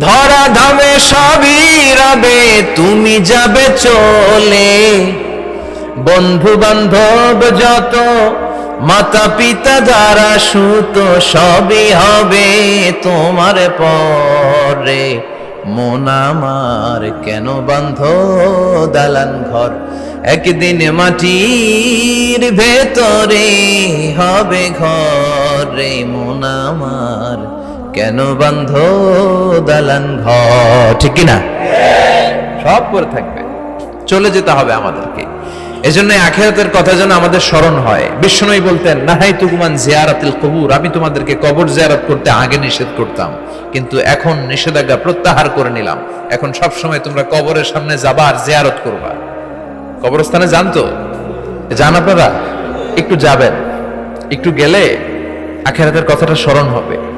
ধরা ধামে সবই রবে, তুমি যাবে চলে। বন্ধু বান্ধব যত, মাতা পিতা দ্বারা সুত, সবই হবে তোমার পরে। মন আমার কেন বন্ধ দালান ঘর? একদিন মাটির ভেতরে হবে ঘরে। মন আমার কেন বন্ধ দালান ঘর? ঠিক কি না সব করে থাকবে। চলে যেতে হবে আমাদেরকে। এজন্য আখেরাতের কথা যেন আমাদের স্মরণ হয়। বিষ্ণুই বলতেন, নাহাই তুকুমান জিয়ারাতিল কবুর। আমি তোমাদেরকে কবর জিয়ারত করতে আগে নিষেধ করতাম। কিন্তু এখন নিষেধাজ্ঞা প্রত্যাহার করে নিলাম। এখন সব সময় তোমরা কবরের সামনে যাবা আর জিয়ারত করবা। কবরস্থানে জানতো যান আপনারা? একটু যাবেন। একটু গেলে আখেরাতের কথাটা স্মরণ হবে।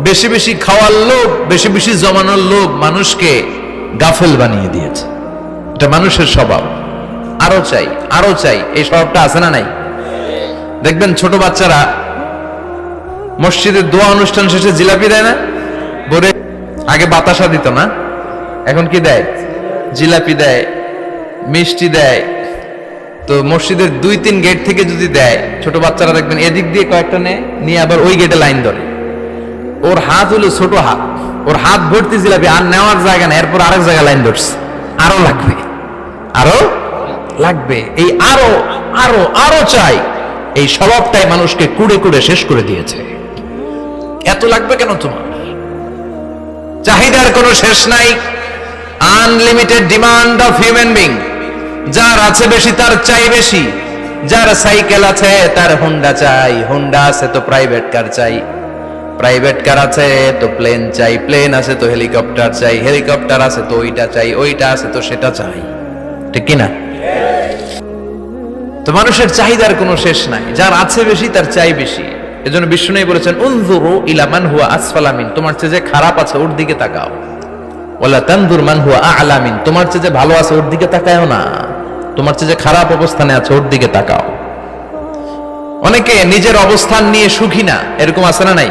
বেশি বেশি খাওয়ার লোভ, বেশি বেশি জমানোর লোভ মানুষকে গাফেল বানিয়ে দিয়েছে। এটা মানুষের স্বভাব। আরও চাই আরও চাই, এই স্বভাবটা আছে না নাই? দেখবেন ছোট বাচ্চারা মসজিদের দোয়া অনুষ্ঠান শেষে জিলাপি দেয় না? বলে, আগে বাতাসা দিত না? এখন কি দেয়? জিলাপি দেয়, মিষ্টি দেয়। তো মসজিদের দুই তিন গেট থেকে যদি দেয়, ছোট বাচ্চারা দেখবেন এদিক দিয়ে কয়েকটা নেয়, নিয়ে আবার ওই গেটে লাইন ধরে। ওর হাত হলো ছোট হাত। ওর হাত ভর্তি জিলাপি, আর নেওয়ার জায়গা না এরপর আরেক জায়গায় লাইন ধরছে। আরও লাগবে। আরও লাগবে। এই আরও আরও আরও চাই। এই স্বভাবটাই মানুষকে কুড়ে কুড়ে শেষ করে দিয়েছে। এত লাগবে কেন তোমার? চাহিদার কোনো শেষ নাই। Unlimited demand of human being যার আছে বেশি, তার চাই বেশি। যার সাইকেল আছে, তার হোন্ডা চাই। হোন্ডা আছে তো প্রাইভেট কার চাই। প্রাইভেট কার আছে, তো প্লেন চাই প্লেন আছে তো হেলিকপ্টার চাই হেলিকপ্টার আছে তো ওইটা চাই, ওইটা আছে তো সেটা চাই। ঠিক কিনা? তো মানুষের চাহিদার কোনো শেষ নাই, যার আছে বেশি তার চাই বেশি। এজন্য বিষ্ণু বলেছেন, উনজুরু ইলা মান হুয়া আসফালামিন তোমার চেয়ে যে খারাপ আছে ওর দিকে তাকাও। ওলা তানদুর মান হুয়া আলামিন তোমার চেয়ে যে ভালো আছে ওর দিকে তাকায়ও না। তোমার চেয়ে যে খারাপ অবস্থানে আছে ওর দিকে তাকাও। অনেকে নিজের অবস্থান নিয়ে সুখী না, এরকম আছে না নাই?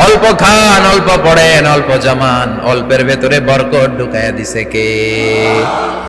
অল্প খান অল্প পড়েন অল্প জমান অল্পের ভেতরে বরকত ঢুকাইয়া দিছে কে?